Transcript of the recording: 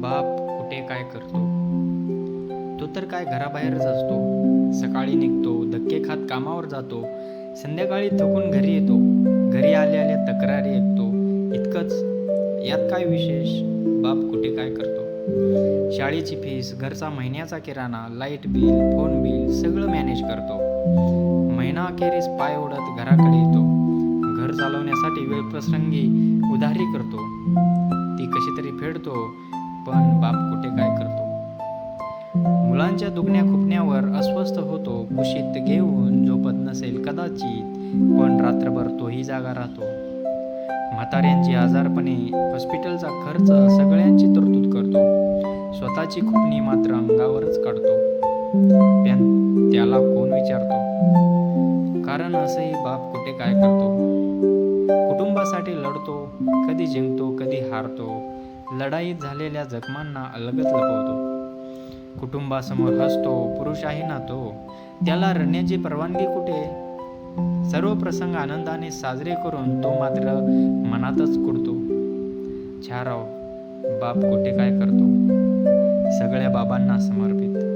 बाप कुठे काय करतो? तो तर काय घराबाहेरच असतो. सकाळी निघतो धक्के खात कामावर जातो. संध्याकाळी थकून घरी येतो. घरी आल्या आल्या तक्रारी ऐकतो. इतकंच. यात काय विशेष? बाप कुठे काय करतो? शाळेची फीस घरचा महिन्याचा किराणा लाइट बिल फोन बिल सगळं मॅनेज करतो. महिना अखेरीस पाय ओढत घराकडे येतो. वेळप्रसंगी उधारी करतो. ती कशी तरी फेडतो पण बाप कुठे काय करतो? मुलांच्या दुखण्या खुपण्यावर अस्वस्थ होतो कुशीत घेऊन झोपत नसेल कदाचित पण रात्रभर तोही जागा राहतो. म्हाताऱ्यांची आजारपणे हॉस्पिटलचा खर्च सगळ्यांची तरतूद करतो. स्वतःची खुपणी मात्र अंगावरच काढतो. त्याला कोण विचारतो? कारण असंही बाप कुठे काय करतो? स्वतःसाठी लढतो कधी जिंकतो कधी हारतो लढाईत झालेल्या जखमांना अलगच लपवतो. कुटुंबासमोर हसतो पुरुष आहे ना तो त्याला रडण्याची परवानगी कुठे? सर्व प्रसंग आनंदाने साजरे करून तो मात्र मनातच कुडतो. छाराव बाप कुठे काय करतो? सगळ्या बाबांना समर्पित.